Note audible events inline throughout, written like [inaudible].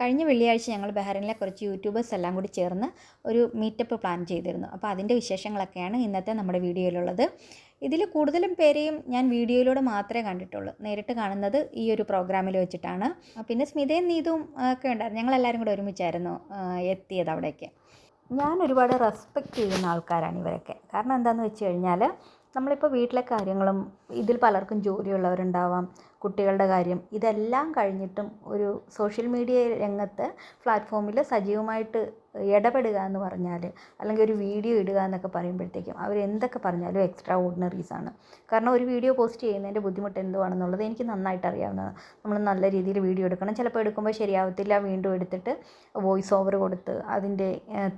കഴിഞ്ഞ വെള്ളിയാഴ്ച ഞങ്ങൾ ബഹ്റൈനിലെ കുറച്ച് യൂട്യൂബേഴ്സ് എല്ലാം കൂടി ചേർന്ന് ഒരു മീറ്റപ്പ് പ്ലാൻ ചെയ്തിരുന്നു. അപ്പോൾ അതിന്റെ വിശേഷങ്ങളൊക്കെയാണ് ഇന്നത്തെ നമ്മുടെ വീഡിയോയിലുള്ളത്. ഇതിൽ കൂടുതലും പേരെയും ഞാൻ വീഡിയോയിലൂടെ മാത്രമേ കണ്ടിട്ടുള്ളൂ. നേരിട്ട് കാണുന്നത് ഈ ഒരു പ്രോഗ്രാമിൽ വെച്ചിട്ടാണ്. പിന്നെ സ്മിതയും നീതും ഒക്കെ ഉണ്ടായിരുന്നു. ഞങ്ങളെല്ലാവരും കൂടെ ഒരുമിച്ചായിരുന്നു എത്തിയത് അവിടേക്ക്. ഞാൻ ഒരുപാട് റെസ്പെക്റ്റ് ചെയ്യുന്ന ആൾക്കാരാണ് ഇവരൊക്കെ. കാരണം എന്താണെന്ന് വെച്ച് കഴിഞ്ഞാൽ നമ്മളിപ്പോൾ വീട്ടിലെ കാര്യങ്ങളും ഇതിൽ പലർക്കും ജോലിയുള്ളവരുണ്ടാവാം. കുട്ടികളുടെ കാര്യം ഇതെല്ലാം കഴിഞ്ഞിട്ടും ഒരു സോഷ്യൽ മീഡിയ രംഗത്ത് പ്ലാറ്റ്ഫോമിൽ സജീവമായിട്ട് ഇടപെടുക എന്ന് പറഞ്ഞാൽ അല്ലെങ്കിൽ ഒരു വീഡിയോ ഇടുക എന്നൊക്കെ പറയുമ്പോഴത്തേക്കും അവർ എന്തൊക്കെ പറഞ്ഞാലും എക്സ്ട്രാ ഓർഡിനറീസ് ആണ്. കാരണം ഒരു വീഡിയോ പോസ്റ്റ് ചെയ്യുന്നതിന്റെ ബുദ്ധിമുട്ട് എന്തുവാണെന്നുള്ളത് എനിക്ക് നന്നായിട്ട് അറിയാവുന്നതാണ്. നമ്മൾ നല്ല രീതിയിൽ വീഡിയോ എടുക്കണം. ചിലപ്പോൾ എടുക്കുമ്പോൾ ശരിയാവത്തില്ല. വീണ്ടും എടുത്തിട്ട് വോയിസ് ഓവർ കൊടുത്ത് അതിന്റെ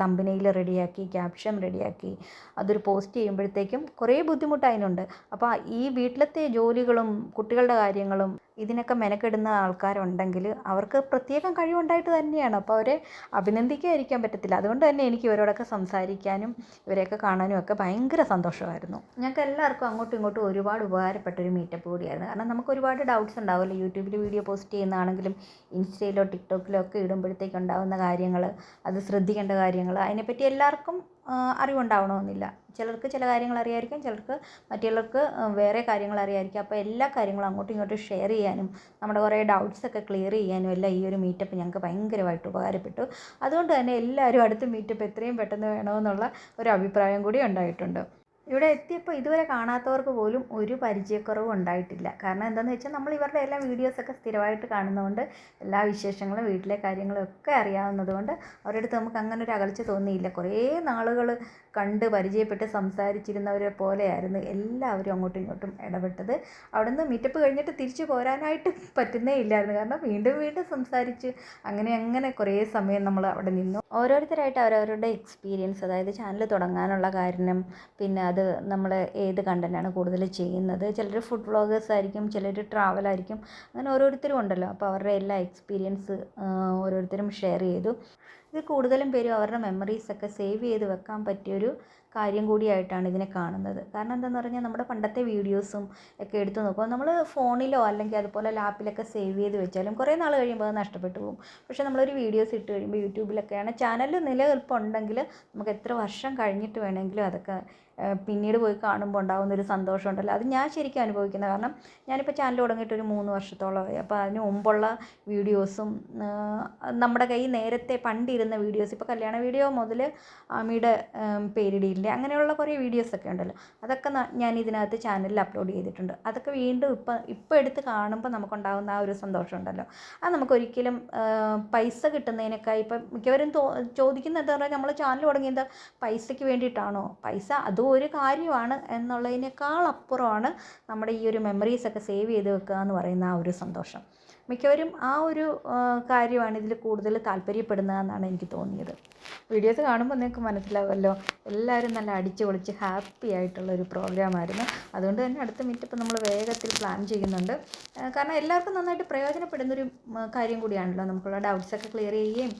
തമ്പനയിൽ റെഡിയാക്കി ക്യാപ്ഷൻ റെഡിയാക്കി അതൊരു പോസ്റ്റ് ചെയ്യുമ്പോഴത്തേക്കും കുറേ ബുദ്ധിമുട്ട് അപ്പോൾ ഈ വീട്ടിലത്തെ ജോലികളും കുട്ടികളുടെ കാര്യങ്ങളും ഇതിനൊക്കെ മെനക്കെടുന്ന ആൾക്കാരുണ്ടെങ്കിൽ അവർക്ക് പ്രത്യേകം കഴിവുണ്ടായിട്ട് തന്നെയാണ്. അപ്പോൾ അവരെ അഭിനന്ദിക്കാതിരിക്കാൻ പറ്റത്തില്ല. അതുകൊണ്ട് തന്നെ എനിക്ക് ഇവരോടൊക്കെ സംസാരിക്കാനും ഇവരെയൊക്കെ കാണാനും ഒക്കെ ഭയങ്കര സന്തോഷമായിരുന്നു. ഞങ്ങൾക്ക് എല്ലാവർക്കും അങ്ങോട്ടും ഇങ്ങോട്ടും ഒരുപാട് ഉപകാരപ്പെട്ട ഒരു മീറ്റപ്പ് കൂടിയായിരുന്നു. കാരണം നമുക്ക് ഒരുപാട് ഡൗട്ട്സ് ഉണ്ടാവുമല്ലോ. യൂട്യൂബിൽ വീഡിയോ പോസ്റ്റ് ചെയ്യുന്നതാണെങ്കിലും ഇൻസ്റ്റയിലോ ടിക്ടോക്കിലോ ഒക്കെ ഇടുമ്പോഴത്തേക്ക് ഉണ്ടാകുന്ന കാര്യങ്ങൾ അത് ശ്രദ്ധിക്കേണ്ട കാര്യങ്ങൾ അതിനെപ്പറ്റി എല്ലാവർക്കും അറിവുണ്ടാവണമെന്നില്ല. ചിലർക്ക് ചില കാര്യങ്ങൾ അറിയായിരിക്കും ചിലർക്ക് മറ്റുള്ളവർക്ക് വേറെ കാര്യങ്ങൾ അറിയായിരിക്കും. അപ്പോൾ എല്ലാ കാര്യങ്ങളും അങ്ങോട്ടും ഇങ്ങോട്ടും ഷെയർ ചെയ്യാനും നമ്മുടെ കുറേ ഡൗട്ട്സ് ഒക്കെ ക്ലിയർ ചെയ്യാനും എല്ലാം ഈ ഒരു മീറ്റപ്പ് ഞങ്ങൾക്ക് ഭയങ്കരമായിട്ട് ഉപകാരപ്പെട്ടു. അതുകൊണ്ട് തന്നെ എല്ലാവരും അടുത്ത മീറ്റപ്പ് എത്രയും പെട്ടെന്ന് വേണമെന്നുള്ള ഒരു അഭിപ്രായം കൂടി ഉണ്ടായിട്ടുണ്ട്. ഇവിടെ എത്തിയപ്പോൾ ഇതുവരെ കാണാത്തവർക്ക് പോലും ഒരു പരിചയക്കുറവും ഉണ്ടായിട്ടില്ല. കാരണം എന്താണെന്ന് വെച്ചാൽ നമ്മൾ ഇവരുടെ എല്ലാ വീഡിയോസൊക്കെ സ്ഥിരമായിട്ട് കാണുന്നതുകൊണ്ട് എല്ലാ വിശേഷങ്ങളും വീട്ടിലെ കാര്യങ്ങളും ഒക്കെ അറിയാവുന്നതുകൊണ്ട് അവരുടെ അടുത്ത് നമുക്ക് അങ്ങനെ ഒരു അകൽച്ച തോന്നിയില്ല. കുറേ നാളുകൾ കണ്ട് പരിചയപ്പെട്ട് സംസാരിച്ചിരുന്നവരെ പോലെയായിരുന്നു എല്ലാവരും അങ്ങോട്ടും ഇങ്ങോട്ടും ഇടപെട്ടത്. അവിടുന്ന് മീറ്റപ്പ് കഴിഞ്ഞിട്ട് തിരിച്ചു പോരാനായിട്ട് [laughs] പറ്റുന്നേ ഇല്ലായിരുന്നു. കാരണം വീണ്ടും വീണ്ടും സംസാരിച്ച് അങ്ങനെ അങ്ങനെ കുറേ സമയം നമ്മൾ അവിടെ നിന്നു. ഓരോരുത്തരായിട്ട് അവരവരുടെ എക്സ്പീരിയൻസ് അതായത് ചാനൽ തുടങ്ങാനുള്ള കാരണം പിന്നെ അത് നമ്മൾ ഏത് കണ്ടന്റാണ് കൂടുതൽ ചെയ്യുന്നത്. ചിലർ ഫുഡ് വ്ളോഗേഴ്സ് ആയിരിക്കും ചിലർ ട്രാവൽ ആയിരിക്കും. അങ്ങനെ ഓരോരുത്തരും ഉണ്ടല്ലോ. അപ്പോൾ അവരുടെ എല്ലാ എക്സ്പീരിയൻസ് ഓരോരുത്തരും ഷെയർ ചെയ്തു. ഇത് കൂടുതലും പേരും അവരുടെ മെമ്മറീസൊക്കെ സേവ് ചെയ്ത് വെക്കാൻ പറ്റിയൊരു കാര്യം കൂടിയായിട്ടാണ് ഇതിനെ കാണുന്നത്. കാരണം എന്താണെന്ന് പറഞ്ഞാൽ നമ്മുടെ പണ്ടത്തെ വീഡിയോസും ഒക്കെ എടുത്ത് നോക്കുമ്പോൾ നമ്മൾ ഫോണിലോ അല്ലെങ്കിൽ അതുപോലെ ലാപ്പിലൊക്കെ സേവ് ചെയ്ത് വെച്ചാലും കുറേ നാൾ കഴിയുമ്പോൾ അത് നഷ്ടപ്പെട്ടു പോകും. പക്ഷേ നമ്മളൊരു വീഡിയോസ് ഇട്ട് കഴിയുമ്പോൾ യൂട്യൂബിലൊക്കെയാണ്. ചാനൽ നിലനിൽപ്പുണ്ടെങ്കിൽ നമുക്ക് എത്ര വർഷം കഴിഞ്ഞിട്ട് വേണമെങ്കിലും അതൊക്കെ പിന്നീട് പോയി കാണുമ്പോൾ ഉണ്ടാകുന്ന ഒരു സന്തോഷമുണ്ടല്ലോ. അത് ഞാൻ ശരിക്കും അനുഭവിക്കുന്നത് കാരണം ഞാനിപ്പോൾ ചാനൽ തുടങ്ങിയിട്ട് ഒരു മൂന്ന് വർഷത്തോളമായി അപ്പോൾ അതിന് മുമ്പുള്ള വീഡിയോസും നമ്മുടെ കയ്യിൽ നേരത്തെ പണ്ടിരുന്ന വീഡിയോസ് ഇപ്പോൾ കല്യാണ വീഡിയോ മുതൽ അമ്മിയുടെ പേരിടിയില്ല അങ്ങനെയുള്ള കുറേ വീഡിയോസൊക്കെ ഉണ്ടല്ലോ. അതൊക്കെ ഞാൻ ഇതിനകത്ത് ചാനലിൽ അപ്ലോഡ് ചെയ്തിട്ടുണ്ട്. അതൊക്കെ വീണ്ടും ഇപ്പം ഇപ്പോൾ എടുത്ത് കാണുമ്പോൾ നമുക്കുണ്ടാകുന്ന ആ ഒരു സന്തോഷം ഉണ്ടല്ലോ. അത് നമുക്കൊരിക്കലും പൈസ കിട്ടുന്നതിനൊക്കെ ഇപ്പം മിക്കവരും ചോദിക്കുന്ന എന്താ പറയുക നമ്മൾ ചാനൽ തുടങ്ങിയത് പൈസയ്ക്ക് വേണ്ടിയിട്ടാണോ? പൈസ അതും ഒരു കാര്യമാണ് എന്നുള്ളതിനേക്കാൾ അപ്പുറമാണ് നമ്മുടെ ഈ ഒരു മെമ്മറീസൊക്കെ സേവ് ചെയ്ത് വെക്കുക എന്ന് പറയുന്ന ആ ഒരു സന്തോഷം. മിക്കവരും ആ ഒരു കാര്യമാണ് ഇതിൽ കൂടുതൽ താല്പര്യപ്പെടുന്നതെന്നാണ് എനിക്ക് തോന്നിയത്. വീഡിയോസ് കാണുമ്പോൾ നിങ്ങൾക്ക് മനസ്സിലാവുമല്ലോ എല്ലാവരും നല്ല അടിച്ച് പൊളിച്ച് ഹാപ്പി ആയിട്ടുള്ള ഒരു പ്രോഗ്രാമായിരുന്നു. അതുകൊണ്ട് തന്നെ അടുത്ത മീറ്റപ്പ് നമ്മൾ വേഗത്തിൽ പ്ലാൻ ചെയ്യുന്നുണ്ട്. കാരണം എല്ലാവർക്കും നന്നായിട്ട് പ്രയോജനപ്പെടുന്നൊരു കാര്യം കൂടിയാണല്ലോ നമുക്കുള്ള ഡൗട്ട്സൊക്കെ ക്ലിയർ ചെയ്യുകയും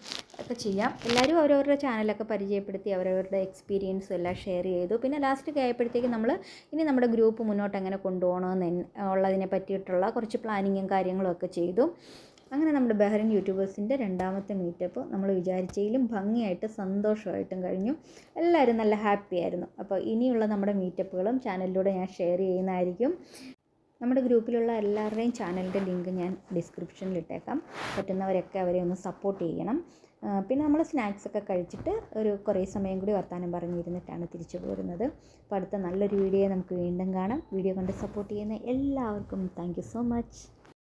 ഒക്കെ ചെയ്യാം. എല്ലാവരും അവരവരുടെ ചാനലൊക്കെ പരിചയപ്പെടുത്തി അവരവരുടെ എക്സ്പീരിയൻസ് എല്ലാം ഷെയർ ചെയ്തു. പിന്നെ ലാസ്റ്റ് ആയപ്പോഴത്തേക്ക് നമ്മൾ ഇനി നമ്മുടെ ഗ്രൂപ്പ് മുന്നോട്ട് എങ്ങനെ കൊണ്ടുപോകണമെന്ന് ഉള്ളതിനെ പറ്റിയിട്ടുള്ള കുറച്ച് പ്ലാനിങ്ങും കാര്യങ്ങളും ഒക്കെ ചെയ്തു. അങ്ങനെ നമ്മുടെ ബഹ്റിൻ യൂട്യൂബേഴ്സിന്റെ രണ്ടാമത്തെ മീറ്റപ്പ് നമ്മൾ വിചാരിച്ചതിലും ഭംഗിയായിട്ട് സന്തോഷമായിട്ടും കഴിഞ്ഞു. എല്ലാവരും നല്ല ഹാപ്പി ആയിരുന്നു. അപ്പോൾ ഇനിയുള്ള നമ്മുടെ മീറ്റപ്പുകളും ചാനലിലൂടെ ഞാൻ ഷെയർ ചെയ്യുന്നതായിരിക്കും. നമ്മുടെ ഗ്രൂപ്പിലുള്ള എല്ലാവരുടെയും ചാനലിന്റെ ലിങ്ക് ഞാൻ ഡിസ്ക്രിപ്ഷനിൽ ഇട്ടേക്കാം. പറ്റുന്നവരൊക്കെ അവരെ ഒന്ന് സപ്പോർട്ട് ചെയ്യണം. പിന്നെ നമ്മൾ സ്നാക്സ് ഒക്കെ കഴിച്ചിട്ട് ഒരു കുറേ സമയം കൂടി വർത്തമാനം പറഞ്ഞിരുന്നിട്ടാണ് തിരിച്ചു പോരുന്നത്. അപ്പോൾ അടുത്ത നല്ലൊരു വീഡിയോ നമുക്ക് വീണ്ടും കാണാം. വീഡിയോ കണ്ട് സപ്പോർട്ട് ചെയ്യുന്ന എല്ലാവർക്കും താങ്ക് സോ മച്ച്.